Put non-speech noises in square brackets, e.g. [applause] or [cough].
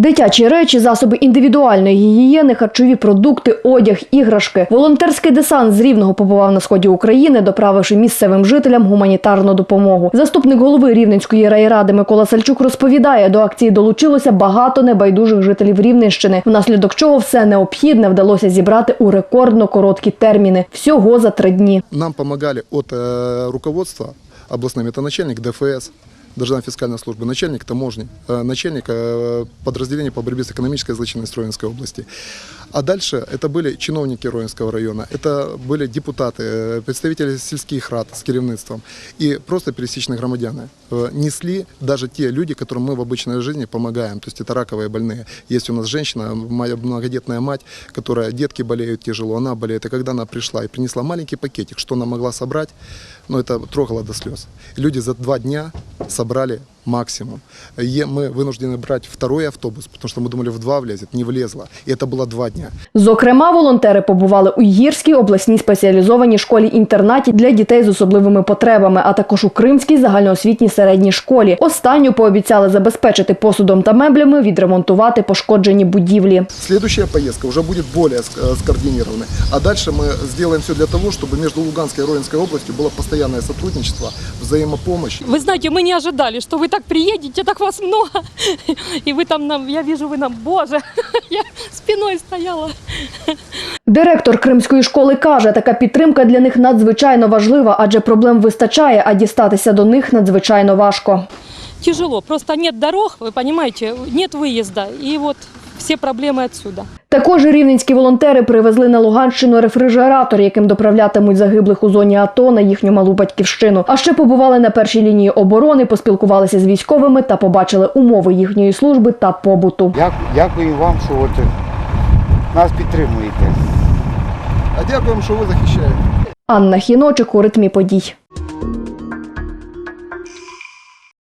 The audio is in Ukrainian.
Дитячі речі, засоби індивідуальної гігієни, харчові продукти, одяг, іграшки. Волонтерський десант з Рівного побував на сході України, доправивши місцевим жителям гуманітарну допомогу. Заступник голови Рівненської райради Микола Сальчук розповідає, до акції долучилося багато небайдужих жителів Рівненщини, внаслідок чого все необхідне вдалося зібрати у рекордно короткі терміни всього за три дні. Нам помогали от э, руководства областным, это начальник ДФС, Державной фискальной службы, начальник таможни, э, начальник э, подразделения по борьбе с экономической злочинностью Ровенской области. А дальше это были чиновники Ровенского района, это были депутаты, э, представители сельских рад с керівництвом и просто пересечные громадяне. Несли даже те люди, которым мы в обычной жизни помогаем, то есть это раковые больные. Есть у нас женщина, моя многодетная мать, которая детки болеют тяжело, она болеет. И когда она пришла и принесла маленький пакетик, что она могла собрать, ну это трогало до слез. Люди за два дня собрали максимум. Е- Мы вынуждены брать второй автобус, потому что мы думали в два влезет, не влезло. И это было два дня. Зокрема, волонтери побували у Гірській обласній спеціалізованій школі-інтернаті для дітей з особливими потребами, а також у Кримській загальноосвітній середній школі. Останню пообіцяли забезпечити посудом та меблями, відремонтувати пошкоджені будівлі. Следующая поездка уже будет более ск- э, скоординированной. А дальше мы сделаем все для того, чтобы между Луганской и Ровенской областью было постоянное сотрудничество, взаимопомощь. Вы знаете, мы не ожидали, что вы так приедете, так вас много. [laughs] И вы там нам, я вижу, вы нам, боже, [laughs] я спиной стояла. Директор Кримської школи каже, така підтримка для них надзвичайно важлива, адже проблем вистачає, а дістатися до них надзвичайно важко. Тяжело, просто нет дорог, вы понимаете, нет выезда. И вот все проблемы отсюда. Також рівненські волонтери привезли на Луганщину рефрижератор, яким доправлятимуть загиблих у зоні АТО на їхню малу батьківщину. А ще побували на першій лінії оборони, поспілкувалися з військовими та побачили умови їхньої служби та побуту. Дякую вам, що от нас підтримуєте. А дякуємо, що ви захищаєте. Анна Хіночик у ритмі подій.